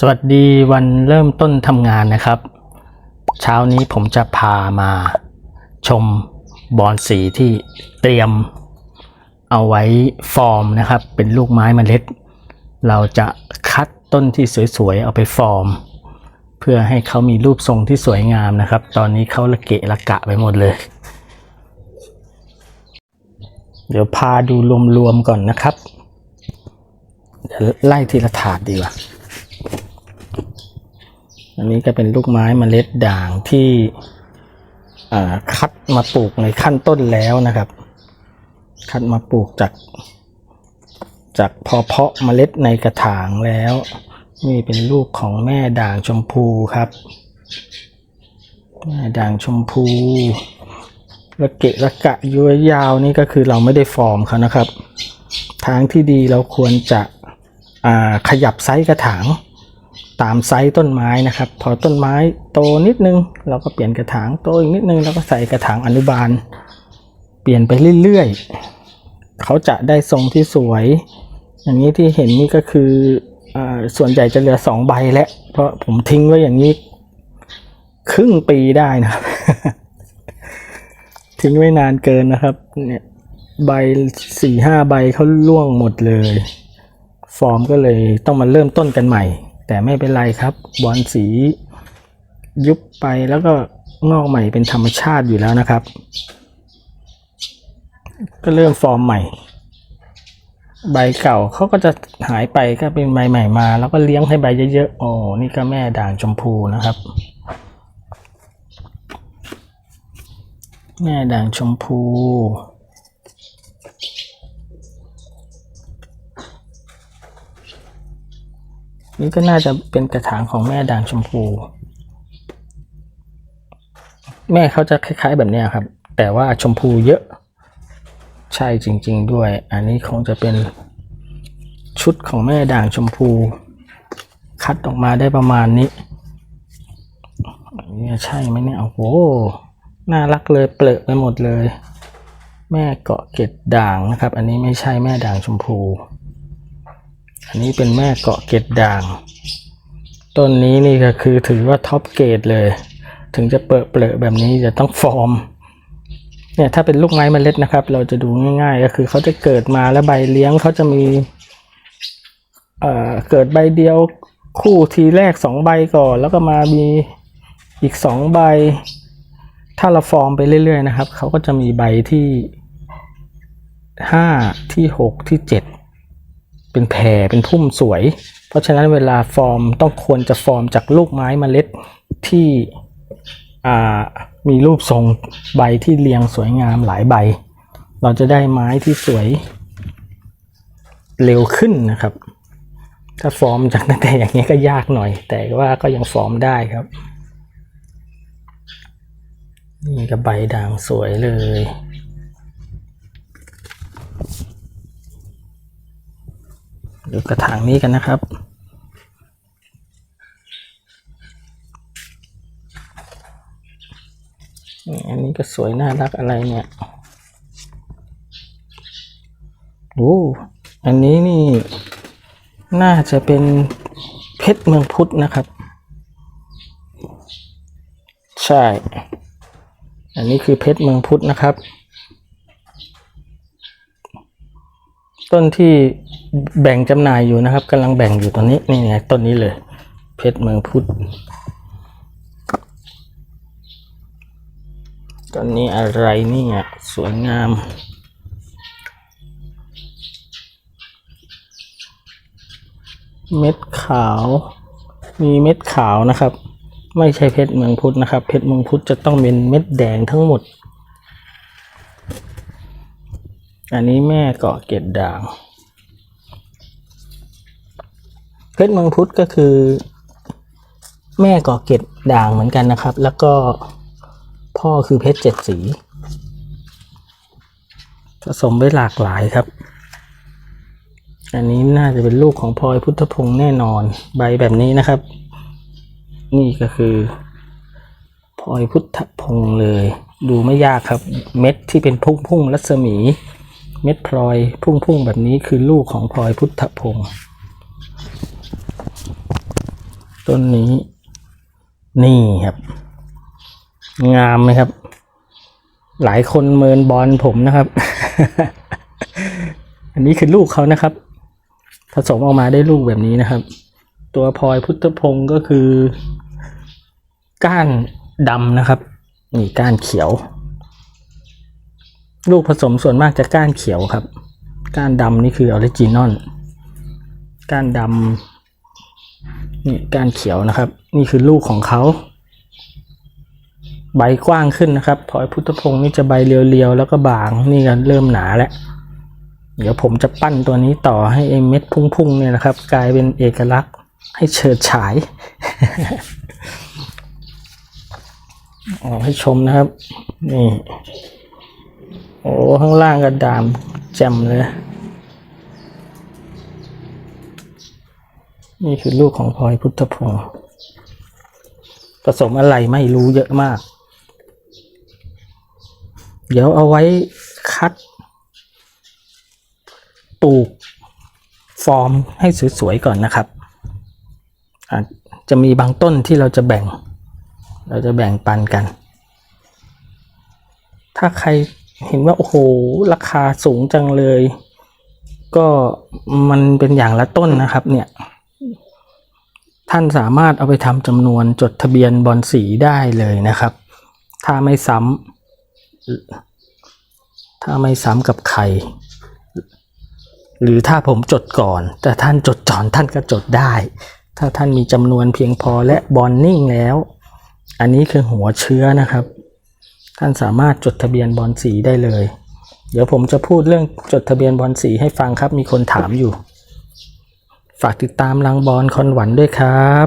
สวัสดีวันเริ่มต้นทำงานนะครับ เช้านี้ผมจะพามาชมบอนสีที่เตรียมเอาไว้ฟอร์มนะครับ เป็นลูกไม้เมล็ด เราจะคัดต้นที่สวยๆ เอาไปฟอร์ม เพื่อให้เขามีรูปทรงที่สวยงามนะครับ ตอนนี้เขาละเกะละกะไปหมดเลย เดี๋ยวพาดูรวมๆก่อนนะครับ เดี๋ยวไล่ทีละถาดดีกว่า อันนี้ก็เป็นลูกไม้มเมล็ดด่างที่คัดมาปลูกในขั้นต้นแล้วนะครับ คัดมาปลูกจาก จากพอเพาะเมล็ดในกระถางแล้ว นี่เป็นลูกของแม่ด่างชมพูครับแม่ด่างชมพูระเกะระกะย้วยยาวนี่ก็คือเราไม่ได้ฟอร์มเขานะครับ ทางที่ดีเราควรจะขยับไซส์กระถาง ตามไซส์ต้นไม้นะครับ พอต้นไม้โตนิดนึง เราก็เปลี่ยนกระถางโตอีกนิดนึงเราก็ใส่กระถางอนุบาล เปลี่ยนไปเรื่อยๆเขาจะได้ทรงที่สวย อย่างนี้ที่เห็นนี่ก็คืออส่วนใหญ่จะเหลือสองใบแล้ว เพราะผมทิ้งไว้อย่างนี้ ครึ่งปีได้นะครับ ทิ้งไว้นานเกินนะครับ เนี่ยใบสี่ห้าใบเขาล่วงหมดเลย ฟอร์มก็เลยต้องมาเริ่มต้นกันใหม่ แต่ไม่เป็นไรครับ บอลสียุบไปแล้วก็งอกใหม่เป็นธรรมชาติอยู่แล้วนะครับ ก็เริ่มฟอร์มใหม่ ใบเก่าเขาก็จะหายไปก็เป็นใบใหม่มา แล้วก็เลี้ยงให้ใบเยอะๆโอ้นี่ก็แม่ด่างชมพูนะครับ แม่ด่างชมพู นี่ก็น่าจะเป็นกระถางของแม่ด่างชมพู แม่เขาจะคล้ายๆแบบนี้ครับ แต่ว่าชมพูเยอะ ใช่จริง ๆ ด้วย อันนี้คงจะเป็นชุดของแม่ด่างชมพู คัดออกมาได้ประมาณนี้นนี้ใช่ไหมเนี่ยโอ้โหน่ารักเลยเปลือะไปหมดเลย แม่เกาะเกล็ดด่างนะครับ อันนี้ไม่ใช่แม่ด่างชมพู อันนี้เป็นแม่เกาะเกล็ดด่าง ต้นนี้นี่ก็คือถือว่าท็อปเกรดเลย ถึงจะเปิดเปลอะแบบนี้จะต้องฟอร์ม เนี่ยถ้าเป็นลูกไม้เมล็ดนะครับ เราจะดูง่ายๆ ก็คือเขาจะเกิดมาแล้วใบเลี้ยงเขาจะมีเอ่อเกิดใบเดียวคู่ทีแรกสองใบก่อน แล้วก็มามีอีกสองใบ ถ้าเราฟอร์มไปเรื่อยๆนะครับ เขาก็จะมีใบที่ห้าที่หกที่เจ็ด เป็นแผ่เป็นพุ่มสวย เพราะฉะนั้นเวลาฟอร์มต้องควรจะฟอร์มจากลูกไม้เมล็ดที่มีรูปทรงใบที่เรียงสวยงามหลายใบ เราจะได้ไม้ที่สวยเร็วขึ้นนะครับ ถ้าฟอร์มจากตั้งแต่อย่างนี้ก็ยากหน่อย แต่ว่าก็ยังฟอร์มได้ครับนี่ก็ใบด่างสวยเลย ดูกระถางนี้กันนะครับ อันนี้ก็สวยน่ารักอะไรเนี่ย โอ้ อันนี้นี่ น่าจะเป็นเพชรเมืองพุทธนะครับ ใช่ อันนี้คือเพชรเมืองพุทธนะครับ ต้นที่ แบ่งจำหน่ายอยู่นะครับกำลังแบ่งอยู่ตอนนี้นี่ไงต้นนี้เลย เพชรเมืองพุทธต้นนี้อะไรเนี่ยสวยงามเม็ดขาว มีเม็ดขาวนะครับ ไม่ใช่เพชรเมืองพุทธนะครับ เพชรเมืองพุทธจะต้องเป็นเม็ดแดงทั้งหมด อันนี้แม่เกาะเกล็ดด่าง เพชรเมืองพุทธก็คือ แม่กาะเกล็ดด่างเหมือนกันนะครับ แล้วก็พ่อคือเพชรเจ็ดสีผสมไว้หลากหลายครับ อันนี้น่าจะเป็นลูกของพลอยพุทธพงศ์แน่นอน ใบแบบนี้นะครับ นี่ก็คือพลอยพุทธพงศ์เลย ดูไม่ยากครับ เม็ดที่เป็นพุ่งพุ่งรัศมี เม็ดพลอยพุ่งพุ่งแบบนี้คือลูกของพลอยพุทธพงศ์ ต้นนี้ นี่ครับ งามไหมครับ หลายคนเมินบอลผมนะครับ อันนี้คือลูกเขานะครับ ผสมออกมาได้ลูกแบบนี้นะครับ ตัวพลอยพุทธพงศ์ก็คือ ก้านดำนะครับ นี่ก้านเขียว ลูกผสมส่วนมากจะก้านเขียวครับ ก้านดำนี่คือออริจินอลก้านดำ นี่ก้านเขียวนะครับ นี่คือลูกของเขา ใบกว้างขึ้นนะครับพลอยพุทธพงศ์นี่จะใบเรียวๆแล้วก็บาง นี่ก็เริ่มหนาแล้วเดี๋ยวผมจะปั้นตัวนี้ต่อให้ไอ้เม็ดพุ่งๆเนี่ยนะครับ กลายเป็นเอกลักษณ์ให้เฉิดฉายออกให้ชมนะครับ นี่ โอ้ข้างล่างก็ดามแจ่มเลย นี่คือลูกของพลอยพุทธพงศ์ผสมอะไรไม่รู้เยอะมาก เดี๋ยวเอาไว้คัด ปลูก ฟอร์มให้สวยๆก่อนนะครับ อาจจะมีบางต้นที่เราจะแบ่ง เราจะแบ่งปันกัน ถ้าใครเห็นว่า โอ้โห ราคาสูงจังเลย ก็มันเป็นอย่างละต้นนะครับเนี่ย ท่านสามารถเอาไปทำจำนวนจดทะเบียนบอลสีได้เลยนะครับ ถ้าไม่ซ้ำถ้าไม่ซ้ำกับใคร หรือถ้าผมจดก่อน แต่ท่านจดจอนท่านก็จดได้ ถ้าท่านมีจำนวนเพียงพอและบอลนิ่งแล้ว อันนี้คือหัวเชื้อนะครับ ท่านสามารถจดทะเบียนบอลสีได้เลย เดี๋ยวผมจะพูดเรื่องจดทะเบียนบอลสีให้ฟังครับ มีคนถามอยู่ ฝากติดตามลังบอลคอนหวันด้วยครับ